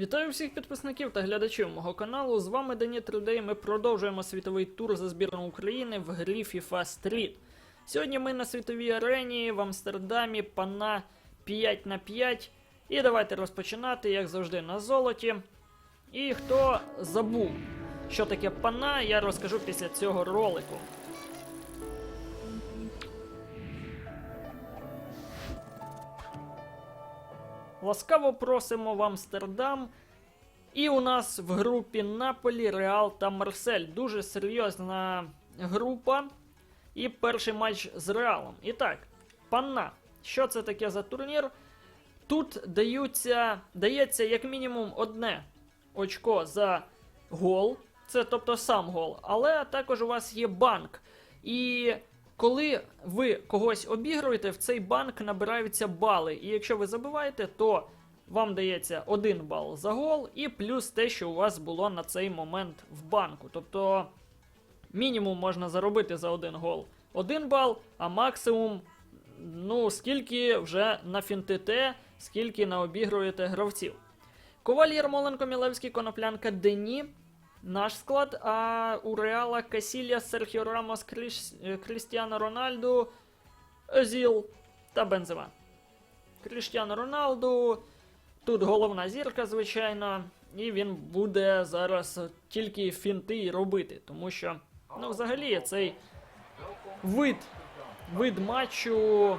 Вітаю всіх підписників та глядачів мого каналу. З вами Дані 3D. Ми продовжуємо світовий тур за збірну України в грі FIFA Street. Сьогодні ми на світовій арені в Амстердамі пана 5 на 5. І давайте розпочинати, як завжди, на золоті. І хто забув, що таке пана, я розкажу після цього ролику. Ласкаво просимо в Амстердам. І у нас в групі Наполі, Реал та Марсель. Дуже серйозна група. І перший матч з Реалом. І так, панна. Що це таке за турнір? Тут даються, дається як мінімум одне очко за гол. Це тобто сам гол. Але також у вас є банк. І коли ви когось обігруєте, в цей банк набираються бали. І якщо ви забиваєте, то вам дається один бал за гол, і плюс те, що у вас було на цей момент в банку. Тобто мінімум можна заробити за один гол один бал, а максимум, ну, скільки вже нафінтите, скільки наобігруєте гравців. Коваль Ярмоленко, Мілевський, Коноплянка, Дені. Наш склад, а у Реала Касілля, Серхіо Рамос, Кріш... е, Крістіано Рональду, Озіл та Бензема. Кріштіано Роналду. Тут головна зірка, звичайно, і він буде зараз тільки фінти робити, тому що, ну, взагалі, цей вид, вид матчу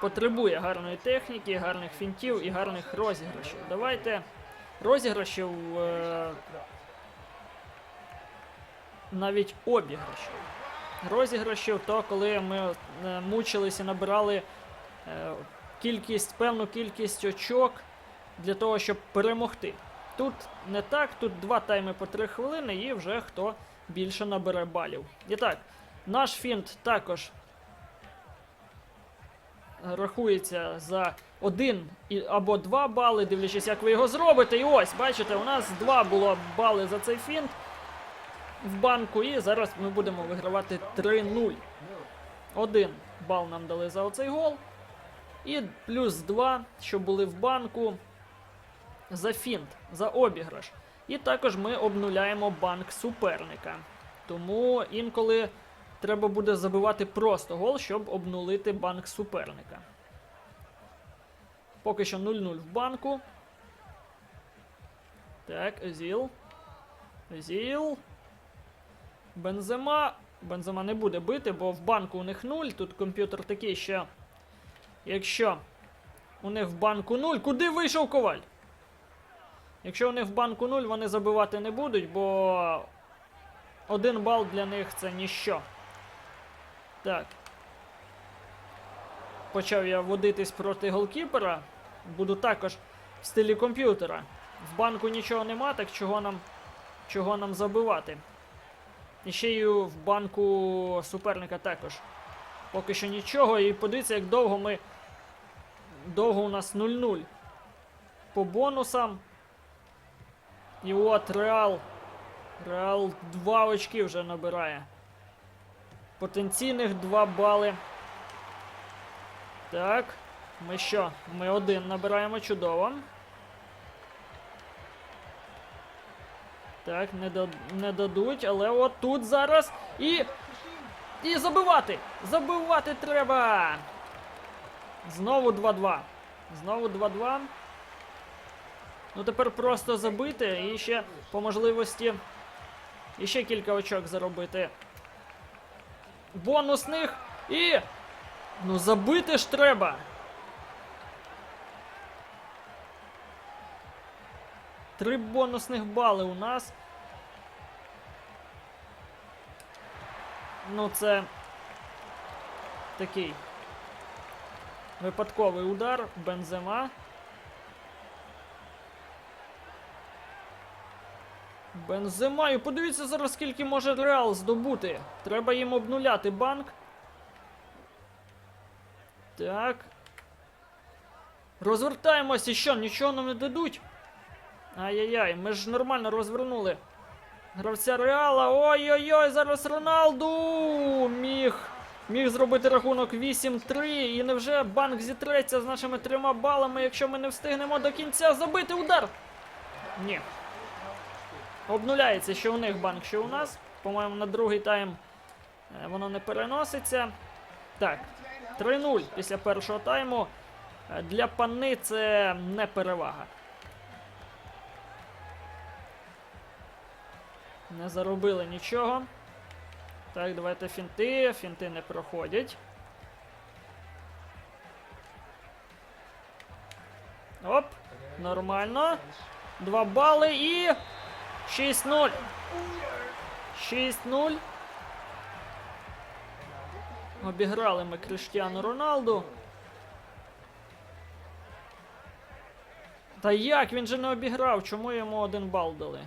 потребує гарної техніки, гарних фінтів і гарних розіграшів. Давайте розіграшів. Е- навіть обіграшів. Розіграшів, то коли ми е, мучилися, набирали е, кількість, певну кількість очок для того, щоб перемогти. Тут не так, тут два тайми по 3 хвилини, і вже хто більше набере балів. І так, наш фінт також рахується за один або два бали, дивлячись, як ви його зробите. І ось, бачите, у нас два було бали за цей фінт в банку, і зараз ми будемо вигравати 3-0. Один бал нам дали за оцей гол. І плюс 2, що були в банку за фінт, за обіграш. І також ми обнуляємо банк суперника. Тому інколи треба буде забивати просто гол, щоб обнулити банк суперника. Поки що 0-0 в банку. Так, Езіл. Езіл. Бензема. Бензема не буде бити, бо в банку у них 0. Тут комп'ютер такий, що. Якщо у них в банку 0. Куди вийшов коваль? Якщо у них в банку 0, вони забивати не будуть, бо один бал для них це ніщо. Так. Почав я водитись проти голкіпера. Буду також в стилі комп'ютера. В банку нічого нема, так чого нам, чого нам забивати? І ще й в банку суперника також. Поки що нічого. І подивіться, як довго ми. Довго у нас 0-0. По бонусам. І от Реал. Реал 2 очки вже набирає. Потенційних 2 бали. Так. Ми що? Ми один набираємо чудово. Так, не, да, не дадуть, але от тут зараз. І. І забивати! Забивати треба! Знову 2-2. Знову 2-2. Ну тепер просто забити і ще по можливості. І ще кілька очок заробити. Бонусних і. Ну забити ж треба. Три бонусних бали у нас. Ну, це такий випадковий удар Бензема. Бензема, і подивіться зараз, скільки може Реал здобути. Треба їм обнуляти банк. Так. Розвертаємося, що, нічого нам не дадуть. Ай-яй-яй, ми ж нормально розвернули. Гравця Реала. Ой-ой-ой, зараз Роналду міг міг зробити рахунок 8-3. І невже банк зітреться з нашими трьома балами, якщо ми не встигнемо до кінця забити удар? Ні. Обнуляється, що у них банк, що у нас. По-моєму, на другий тайм е, воно не переноситься. Так, 3-0 після першого тайму. Е, Для пани це не перевага. Не заробили нічого. Так, давайте фінти. Фінти не проходять. Оп, нормально. Два бали і. 6-0. 6-0. Обіграли ми Криштіану Роналду. Та як? Він же не обіграв, чому йому один бал дали?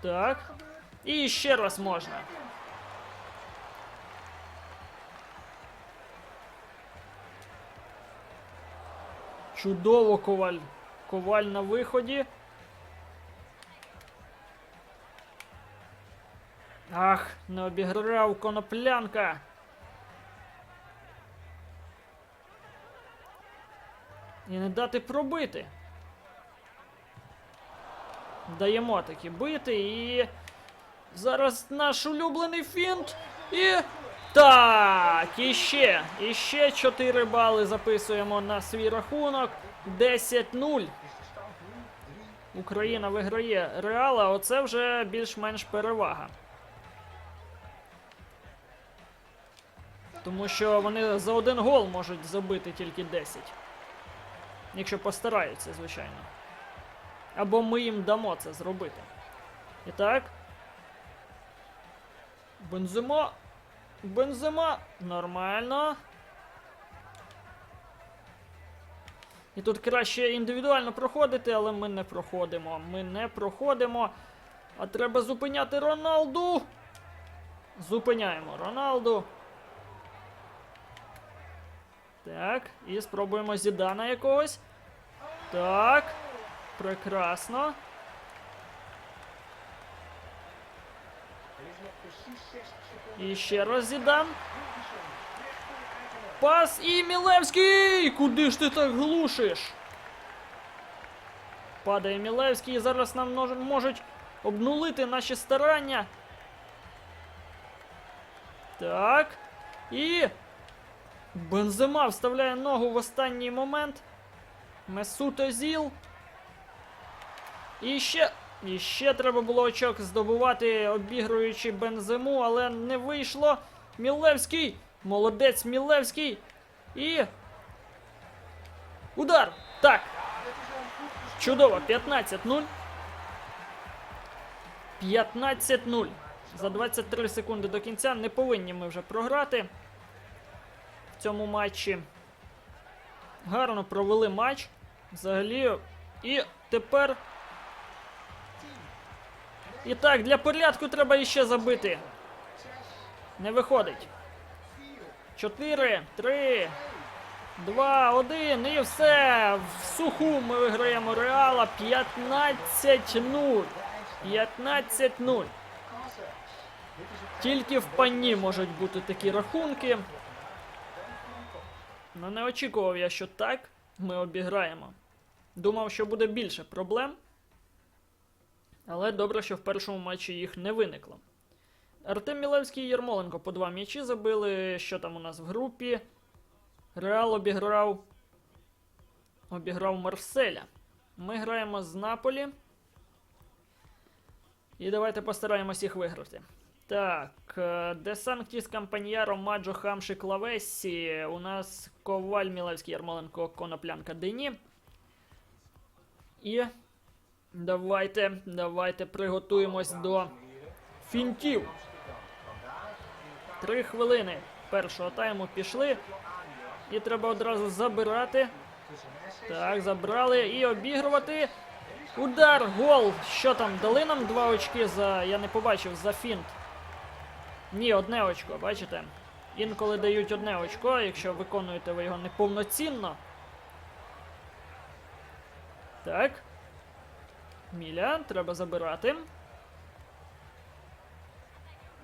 Так. І ще раз можна. Чудово коваль. Коваль на виході. Ах, не обіграв коноплянка. І не дати пробити. Даємо таки бити і. Зараз наш улюблений фінт. І. Так, і ще. І ще 4 бали записуємо на свій рахунок. 10-0. Україна виграє Реала, оце вже більш-менш перевага. Тому що вони за один гол можуть забити тільки 10. Якщо постараються, звичайно. Або ми їм дамо це зробити. І так. Бензима. Бензима. Нормально. І тут краще індивідуально проходити, але ми не проходимо. Ми не проходимо. А треба зупиняти Роналду. Зупиняємо Роналду. Так, і спробуємо Зідана якогось. Так. Прекрасно. І ще раз Зідан. Пас і Мілевський! Куди ж ти так глушиш? Падає Мілевський і зараз нам можуть обнулити наші старання. Так. І. Бензема вставляє ногу в останній момент. Месут Озіл. І ще. І ще треба було очок здобувати, обігруючи бензиму, але не вийшло. Мілевський! Молодець Мілевський! І. Удар! Так! Чудово! 15-0. 15-0. За 23 секунди до кінця не повинні ми вже програти в цьому матчі. Гарно провели матч. Взагалі. І тепер. І так, для порядку треба іще забити. Не виходить. 4, 3, 2, 1. І все. В суху ми виграємо Реала 15-0. 15-0. Тільки в пані можуть бути такі рахунки. Ну не очікував я, що так ми обіграємо. Думав, що буде більше проблем. Але добре, що в першому матчі їх не виникло. Артем Мілевський і Єрмоленко по два м'ячі забили. Що там у нас в групі? Реал обіграв. Обіграв Марселя. Ми граємо з Наполі. І давайте постараємось їх виграти. Так, е, Де Санктіс Кампаньяро, Маджо, Хамши, Клавесі. У нас Коваль, Мілевський, Ярмоленко, Коноплянка, Дені. І давайте, давайте приготуємось до фінтів. Три хвилини першого тайму пішли. І треба одразу забирати. Так, забрали і обігрувати. Удар, гол. Що там? Дали нам два очки за. Я не побачив за фінт. Ні, одне очко, бачите? Інколи дають одне очко, якщо виконуєте ви його неповноцінно. Так. Міля, треба забирати.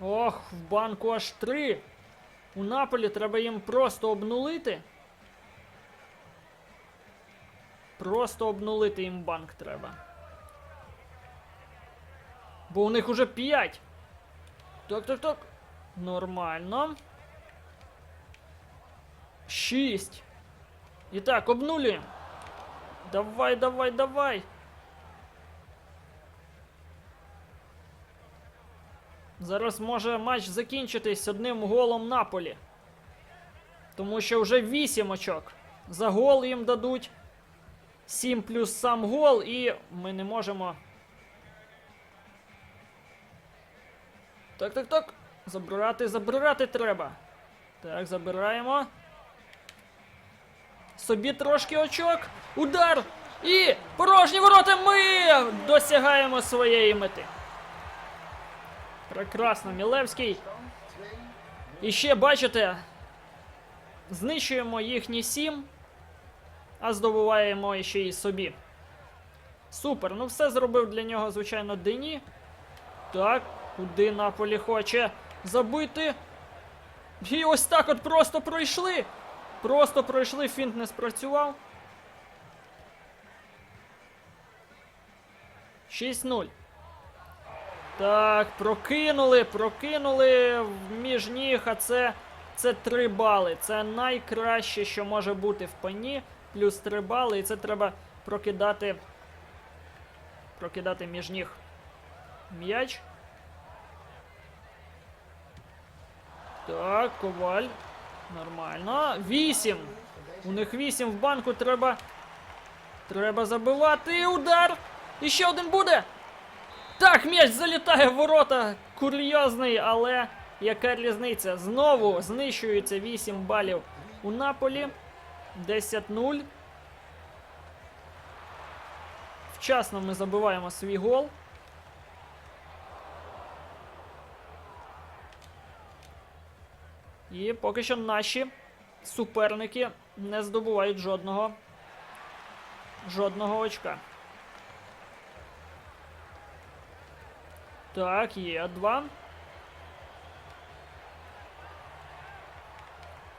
Ох, в банку аж три. У Наполі треба їм просто обнулити. Просто обнулити їм банк треба. Бо у них уже 5. Так, так, так. Нормально. 6. І так, обнулюємо. Давай, давай, давай. Зараз може матч закінчитись одним голом Наполі. Тому що вже 8 очок. За гол їм дадуть. 7 плюс сам гол, і ми не можемо. Так, так, так. Забирати, забирати треба. Так, забираємо. Собі трошки очок. Удар! І порожні ворота ми досягаємо своєї мети. Прекрасно, Мілевський. І ще бачите, знищуємо їхні сім, а здобуваємо ще й собі. Супер. Ну все зробив для нього, звичайно, Дені. Так, куди Наполі хоче забити. І ось так от просто пройшли. Просто пройшли, фінт не спрацював. 6-0. Так, прокинули, прокинули між ніг, а це, це 3 бали. Це найкраще, що може бути в пані. Плюс 3 бали, і це треба прокидати. Прокидати між ніг м'яч. Так, коваль. Нормально. 8. У них 8 в банку треба. Треба забивати. Удар! І ще один буде. Так, м'яч залітає в ворота. Курйозний, але яка різниця? Знову знищується 8 балів у Наполі. 10-0. Вчасно ми забиваємо свій гол. І поки що наші суперники не здобувають жодного жодного очка. Так, є два.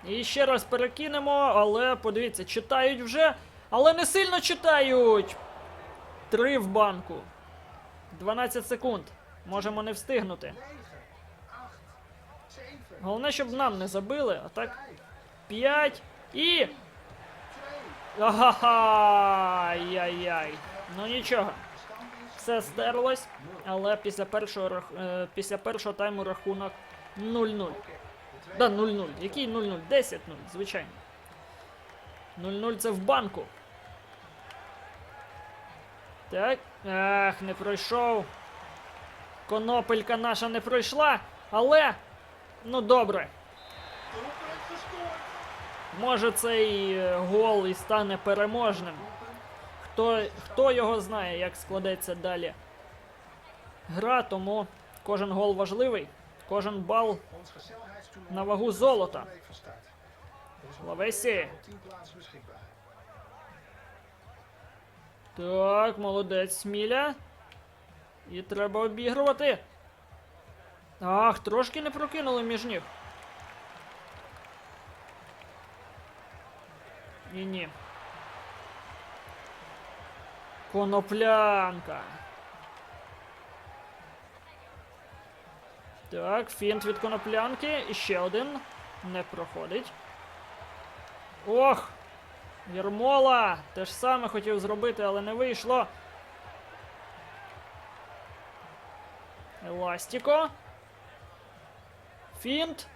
І ще раз перекинемо, але подивіться, читають вже, але не сильно читають. Три в банку. 12 секунд. Можемо не встигнути. Головне, щоб нам не забили, а так. 5 і. Ага! Яй-яй. Ну нічого. Все стерлось, але після першого е, після першого тайму рахунок 0-0. Да, 0-0. Який 0-0? 10-0, звичайно. 0-0 це в банку. Так. Ах, не пройшов. Конопелька наша не пройшла, але. Ну добре. Може цей е, гол і стане переможним. Хто, хто його знає, як складеться далі гра, тому кожен гол важливий, кожен бал на вагу золота. Лавесі. 10 plaatsen beschikbaar. Так, молодець Сміля. І треба обігрувати. Ах, трошки не прокинули між ніг. І ні. Коноплянка. Так, фінт від коноплянки. І ще один. Не проходить. Ох! Єрмола! Те ж саме хотів зробити, але не вийшло. Еластіко. Фінт.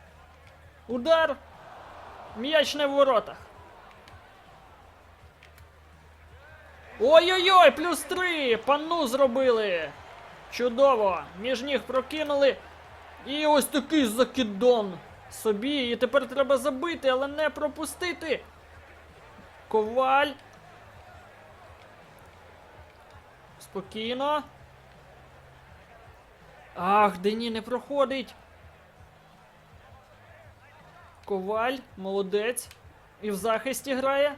Удар. М'яч не в воротах. Ой-ой-ой, плюс три! Панну зробили! Чудово! Між ніг прокинули. І ось такий закидон собі. І тепер треба забити, але не пропустити. Коваль. Спокійно. Ах, Дені не проходить. Коваль, молодець. І в захисті грає.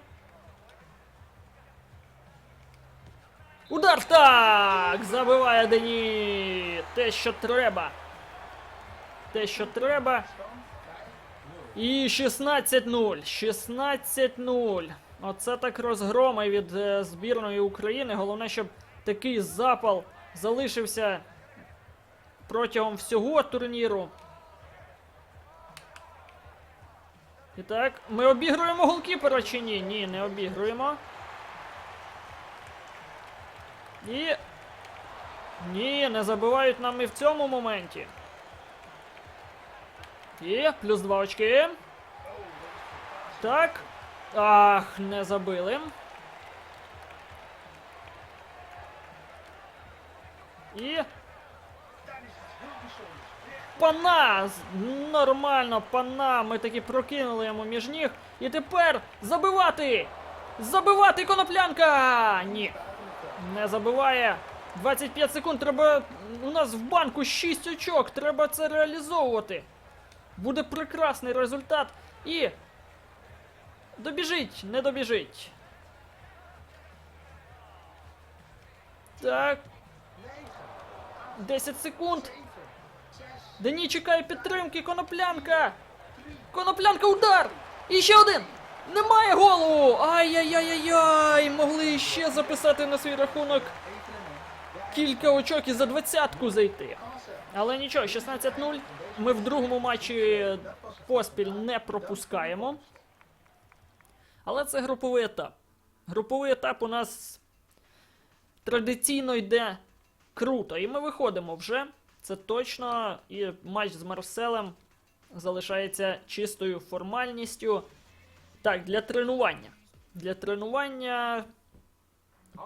Удар так! Забиває Дені! Те, що треба. те, що треба. І 16-0. 16-0. Оце так розгроми від е, збірної України. Головне, щоб такий запал залишився протягом всього турніру. І так, ми обігруємо голкіпера чи ні? Ні, не обігруємо. І. Ні, не забивають нам і в цьому моменті. І плюс два очки. Так. Ах, не забили. І. Пана! Нормально, пана! Ми таки прокинули йому між ніг. І тепер забивати! Забивати коноплянка! Ні. Не забиває. 25 секунд. Треба. У нас в банку 6 очок. Треба це реалізовувати. Буде прекрасний результат. І. Добіжить, не добіжить. Так. 10 секунд. Дені чекає підтримки. Коноплянка. Коноплянка удар! І ще один! Немає голу! Ай-яй-яй-яй! Могли ще записати на свій рахунок кілька очок і за двадцятку зайти. Але нічого, 16-0. Ми в другому матчі поспіль не пропускаємо. Але це груповий етап. Груповий етап у нас традиційно йде круто. І ми виходимо вже. Це точно. І матч з Марселем залишається чистою формальністю. Так, для тренування. Для тренування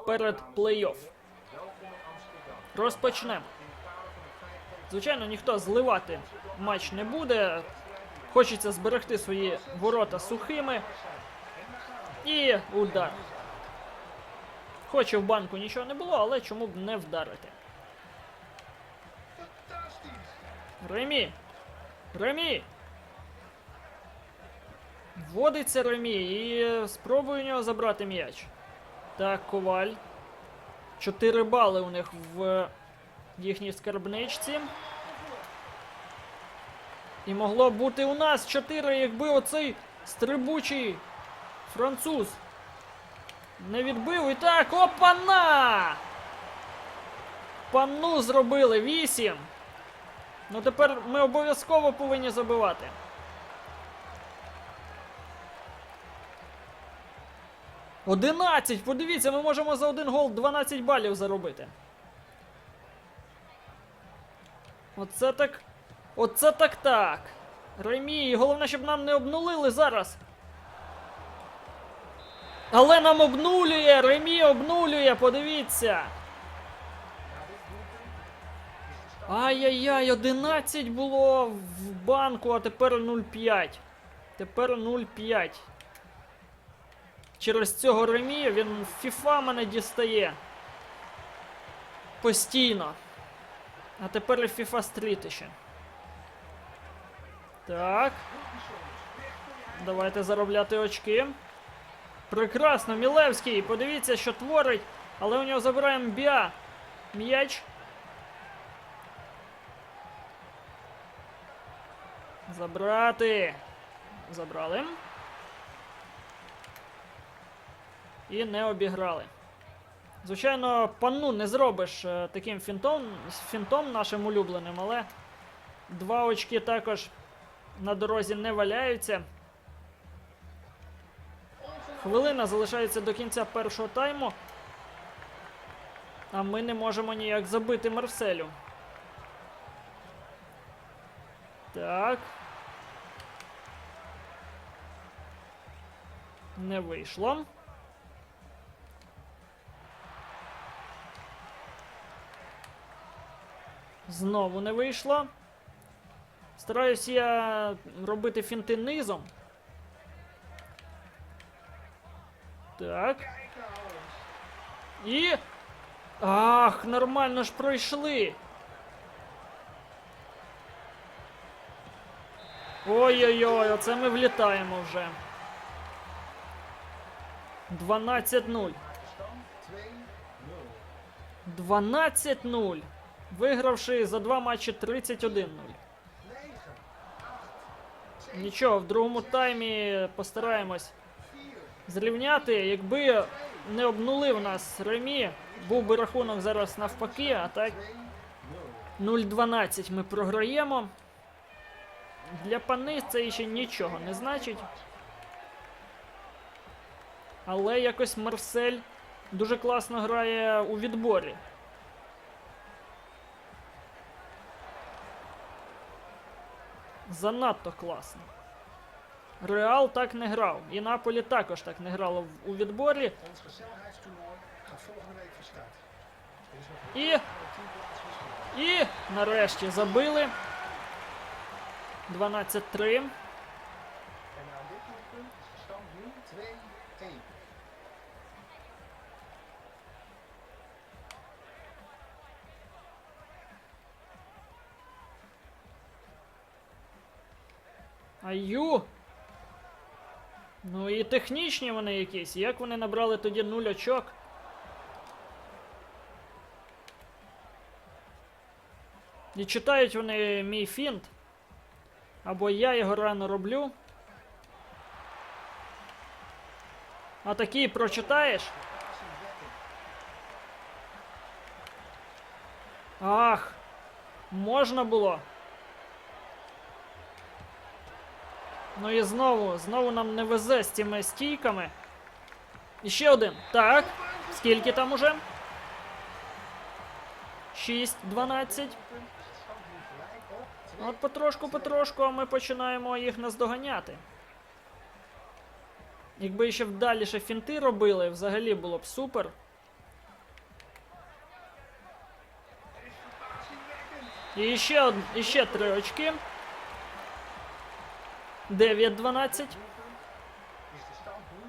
перед плей-офф. Розпочнемо. Звичайно, ніхто зливати матч не буде. Хочеться зберегти свої ворота сухими. І удар. Хоче в банку нічого не було, але чому б не вдарити. Ремі! Ремі! Вводиться Ремі і спробує у нього забрати м'яч. Так, коваль. 4 бали у них в їхній скарбничці. І могло бути у нас 4, якби оцей стрибучий француз не відбив. І так, опана! Панну зробили 8. Ну тепер ми обов'язково повинні забивати. Одинадцять! Подивіться, ми можемо за один гол 12 балів заробити. Оце так. Оце так так. Ремі, головне, щоб нам не обнулили зараз. Але нам обнулює! Ремі обнулює, подивіться. Ай-яй-яй, 11 було в банку, а тепер 0,5. Тепер 0,5. Через цього ремі він FIFA мене дістає. Постійно. А тепер Street ще. Так. Давайте заробляти очки. Прекрасно, Мілевський. Подивіться, що творить. Але у нього забираємо Біа. М'яч. Забрати. Забрали. І не обіграли. Звичайно, панну не зробиш е, таким фінтом, фінтом нашим улюбленим, але два очки також на дорозі не валяються. Хвилина залишається до кінця першого тайму. А ми не можемо ніяк забити Марселю. Так. Не вийшло. Знову не вийшло. Стараюсь я робити фінти низом. Так. І. Ах, нормально ж пройшли. Ой-ой-ой, оце ми влітаємо вже. 12-0. 12-0. Вигравши за два матчі 31-0. Нічого, в другому таймі постараємось зрівняти. Якби не обнулив нас Ремі, був би рахунок зараз навпаки, а так 0-12 ми програємо. Для пани це ще нічого не значить. Але якось Марсель дуже класно грає у відборі. Занадто класно. Реал так не грав. І Наполі також так не грало у відборі. Er І, і нарешті забили. 12-3. Аю. Ну і технічні вони якісь. Як вони набрали тоді нуль очок? І читають вони мій фінт. Або я його рано роблю. А такий прочитаєш? Ах, можна було. Ну і знову, знову нам не везе з цими стійками. І ще один. Так. Скільки там уже? 6, 12. От потрошку, потрошку а ми починаємо їх наздоганяти. Якби ще вдаліше фінти робили, взагалі було б супер. І ще, од... і ще три очки. 9-12. Is de stand nu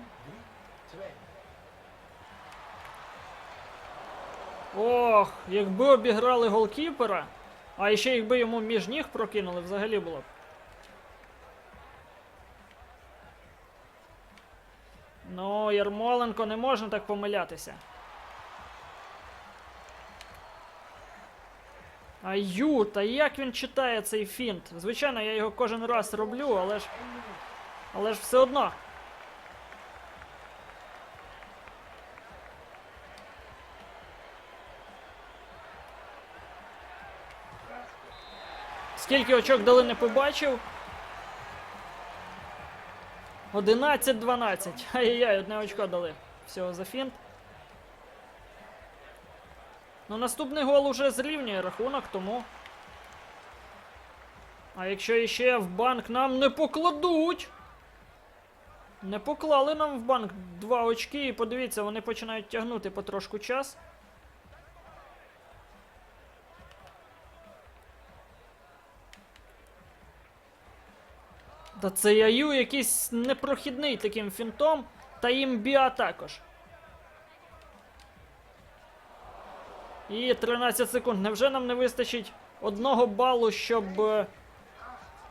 3-2. Ох, якби обіграли голкіпера, а ще якби йому між ніг прокинули, взагалі було б. Ну, Ярмоленко не можна так помилятися. Аю, та як він читає цей фінт? Звичайно, я його кожен раз роблю, але ж. Але ж все одно. Скільки очок дали, не побачив. 11-12. Ай-яй, одне очко дали. Всього за фінт. Ну, наступний гол уже зрівнює рахунок, тому. А якщо іще в банк нам не покладуть. Не поклали нам в банк два очки, і подивіться, вони починають тягнути потрошку час. Та це Яю якийсь непрохідний таким фінтом, та імбіа також. І 13 секунд. Невже нам не вистачить одного балу, щоб. е,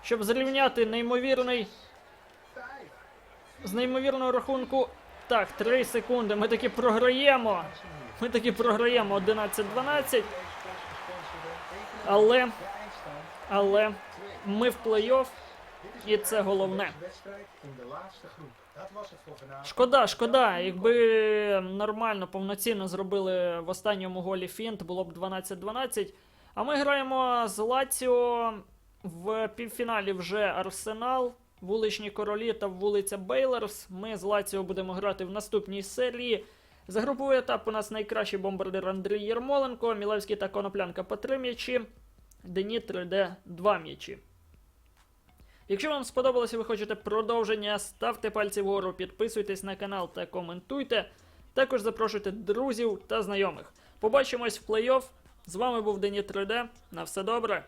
щоб зрівняти неймовірний. З неймовірного рахунку. Так, 3 секунди. Ми таки програємо. Ми таки програємо 11-12. Але. Але ми в плей-офф. І це головне. Шкода, шкода. Якби нормально, повноцінно зробили в останньому голі фінт, було б 12-12. А ми граємо з Лаціо в півфіналі вже Арсенал, вуличні королі та вулиця Бейлерс. Ми з Лаціо будемо грати в наступній серії. За груповий етап у нас найкращий бомбардир Андрій Єрмоленко, Мілевський та Коноплянка по 3 м'ячі, Дені 3D 2 м'ячі. Якщо вам сподобалося, ви хочете продовження, ставте пальці вгору, підписуйтесь на канал та коментуйте. Також запрошуйте друзів та знайомих. Побачимось в плей-офф. З вами був Дені 3D. На все добре.